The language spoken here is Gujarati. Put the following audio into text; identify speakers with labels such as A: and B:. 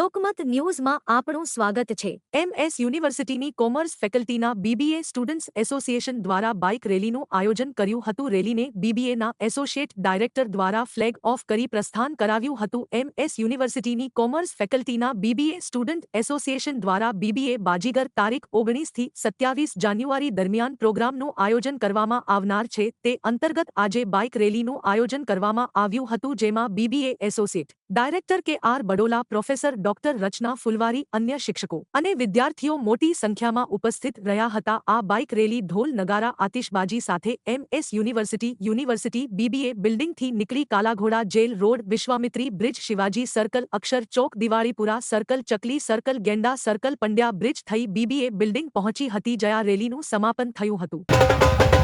A: લોકમત ન્યૂઝમાં આપણું સ્વાગત છે. એમએસ યુનિવર્સિટીની કોમર્સ ફેકલ્ટીના બીબીએ સ્ટુડન્ટ્સ એસોસિએશન દ્વારા બાઇક રેલીનું આયોજન કર્યું હતું. રેલીને બીબીએના એસોસિએટ ડાયરેક્ટર દ્વારા ફ્લેગ ઓફ કરી પ્રસ્થાન કરાવ્યું હતું. એમએસ યુનિવર્સિટીની કોમર્સ ફેકલ્ટીના બીબીએ સ્ટુડન્ટ એસોસિએશન દ્વારા બીબીએ બાજીગર તારીખ ઓગણીસથી સત્યાવીસ જાન્યુઆરી દરમિયાન પ્રોગ્રામનું આયોજન કરવામાં આવનાર છે. તે અંતર્ગત આજે બાઇક રેલીનું આયોજન કરવામાં આવ્યું હતું, જેમાં BBA associate director K R Badola, professor doctor Rachana Phulwari, અન્ય શિક્ષકો અને વિદ્યાર્થીઓ મોટી સંખ્યામાં ઉપસ્થિત રહ્યા હતા. આ બાઇક રેલી ઢોલ નગારા, આતિશબાજી સાથે એમએસ યુનિવર્સિટી યુનિવર્સિટી બીબીએ બિલ્ડિંગથી નીકળી Kalaghoda jail road, Vishwamitri bridge, Shivaji circle, Akshar chowk, Diwalipura circle, Chakli circle, Genda circle, Pandya bridge થઈ બીબીએ બિલ્ડિંગ પહોંચી હતી, જયા રેલીનું સમાપન થયું હતું.